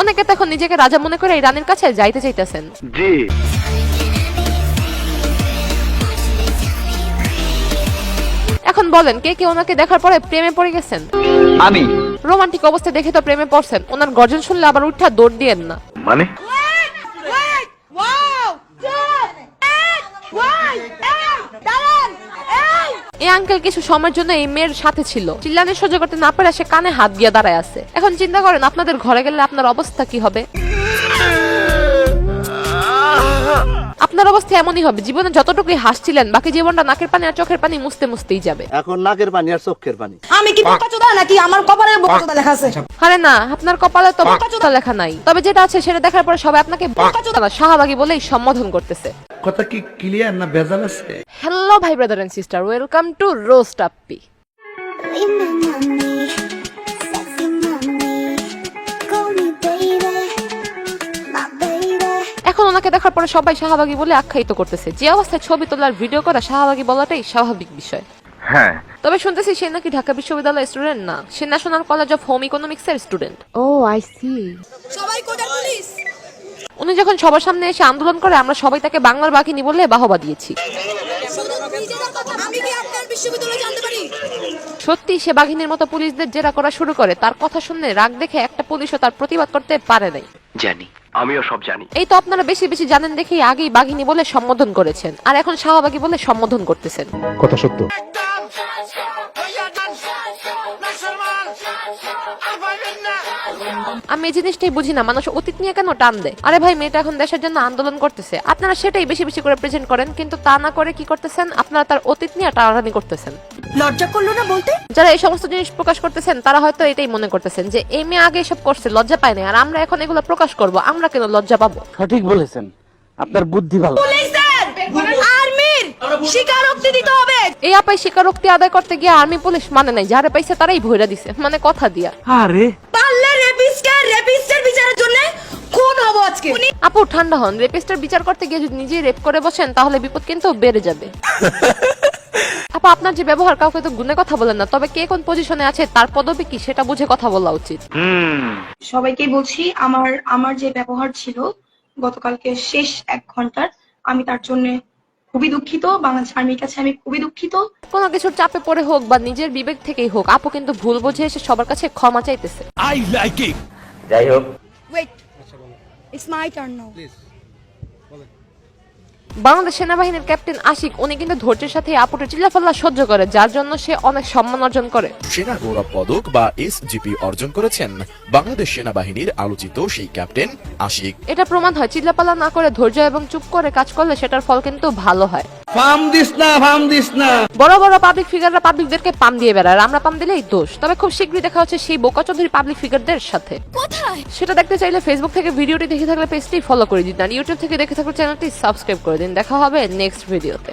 অনেকে তো এখন নিজেকে রাজা মনে করে এই রানীর কাছে যাইতে চাইতেছেন জি এখন বলেন কে কে ওনাকে দেখার পরে প্রেমে পড়ে গেছেন আমি রোমান্টিক অবস্থায় দেখে তো প্রেমে পড়ছেন ওনার গর্জন শুনলে আবার উঠা দৌড় দিয়েন না মানে এই আঙ্কেল কিছু সময়ের জন্য এই মেয়ের সাথে ছিল। চিল্লানি সহ্য করতে না পারে সে কানে হাত দিয়ে দাঁড়ায় আছে। এখন চিন্তা করেন, আপনাদের ঘরে গেলে আপনার অবস্থা কি হবে? আপনার অবস্থা এমনই হবে জীবনে যতটুকুই হাসছিলেন বাকি জীবনটা নাকের পানি আর চোখের পানি মুছতে মুছতেই যাবে। এখন নাকের পানি আর চোখের পানি। আমি কি বোকাচোদা নাকি? আমার কপালে বোকাচোদা লেখা আছে। আরে না আপনার কপালে তো বোকাচোদা লেখা নাই। তবে যেটা আছে সেটা দেখার পরে সবাই আপনাকে বোকাচোদা না শাহবাগী বলেই সম্বোধন করতেছে। কথা কি ক্লিয়ার না ভেজাল আছে? হ্যালো ভাই brother and sister welcome to roast Appi এখন ওনাকে দেখার পরে সবাই শাহবাগী বলে আখ্যায়িত করতেছে। যে অবস্থায় ছবি তোলার ভিডিও করা শাহবাগী বলাটাই স্বাভাবিক বিষয়। হ্যাঁ। তবে শুনতেছি সে নাকি ঢাকা বিশ্ববিদ্যালয়ের স্টুডেন্ট না। সে national college of home economics এর স্টুডেন্ট ও আই সি সবাই কোটার পুলিশ? উনি যখন সবার সামনে এসে আন্দোলন করে আমরা সবাই তাকে বাংলার বাঘিনী বলে বাহবা দিয়েছি। সত্যি সে বাঘিনীর মতো পুলিশদের জেরা করা শুরু করে। তার কথা শুনে রাগ দেখে একটা পুলিশও তার প্রতিবাদ করতে পারে নাই। জানি। আমিও সব জানি। এই তো আপনারা বেশি বেশি জানেন দেখেই আগেই বাঘিনী বলে সম্বোধন করেছেন। আর এখন শাহবাগী বলে সম্বোধন করতেছেন। কথা সত্য। আমি এই জিনিসটাই বুঝি না মানুষ অতীত নিয়ে কেন টান দেয়? আরে ভাই মেয়েটা এখন দেশের জন্য আন্দোলন করতেছে। আপনারা সেটাই বেশি বেশি করে প্রেজেন্ট করেন কিন্তু তা না করে কি করতেছেন? আপনারা তার অতীত নিয়ে টানাটানি করতেছেন। লজ্জা করল না বলতে? যারা এই সমস্ত জিনিস প্রকাশ করতেছেন তারা হয়তো এটাই মনে করতেছেন যে এই মেয়ে আগে এসব করছে লজ্জা পায় না আর আমরা এখন এগুলো প্রকাশ করব আমরা কেন লজ্জা পাবো? সঠিক বলেছেন। আপনার বুদ্ধি ভালো। পুলিশের আর্মির! স্বীকারোক্তি দিতে আপাই স্বীকারোক্তি আদায় করতে গিয়ে আর্মি পুলিশ মানে নাই যারা পাইছে তারাই ভইরা দিছে মানে কথা দিয়া। আরে। পারলে রেপিস্টকে রেপিস্টের বিচারের জন্য খুন হব আজকে। আপু ঠান্ডা হন রেপিস্টার বিচার করতে গিয়ে যদি নিজেই রেপ করে বসেন তাহলে বিপদ কিন্তু বেড়ে যাবে। আপা আপনার যে ব্যবহার কাউকে তো গুনে কথা বলেন না তবে কে কোন পজিশনে আছে তার পদবি কি সেটা বুঝে কথা বলা উচিত। হুম। সবাইকে বলছি আমার আমার যে ব্যবহার ছিল গতকালকে শেষ এক ঘণ্টার আমি তার জন্য খুবই দুঃখিত বাংলাদেশ আর্মির কাছে আমি খুবই দুঃখিত। কোনো কিছুর চাপে পড়ে হোক বা নিজের বিবেক থেকেই হোক আপু কিন্তু ভুল বুঝে এসে সবার কাছে ক্ষমা চাইতেছে। আই লাইক ইট যাই হোক। Wait it's my turn now Bangladesh সেনাবাহিনীর ক্যাপ্টেন আশিক উনি কিন্তু ধৈর্যের সাথে আপুটের চিল্লাফাল্লা সহ্য করে যার জন্য সে অনেক সম্মান অর্জন করে। সেনা গৌরব পদক বা এসজিপি অর্জন করেছেন বাংলাদেশ সেনাবাহিনীর আলোচিত সেই ক্যাপ্টেন আশিক। এটা প্রমাণ হয় চিল্লাপাল্লা না করে ধৈর্য এবং চুপ করে কাজ করলে সেটার ফল কিন্তু ভালো হয়। ফার্ম দিস না পাম দিস না। বড় বড় পাবলিক ফিগাররা পাবলিকদেরকে পাম দিয়ে বেড়ায় আমরা পাম দিলেই দোষ। তবে খুব শীঘ্রই দেখা হচ্ছে সেই বোকা চৌধুরী পাবলিক ফিগারদের সাথে। কোথায়? সেটা দেখতে চাইলে ফেসবুক থেকে ভিডিওটি দেখে থাকলে পেজটি ফলো করে দিন আর ইউটিউব থেকে দেখে থাকলে চ্যানেলটি সাবস্ক্রাইব করে দিন। দেখা হবে নেক্সট ভিডিওতে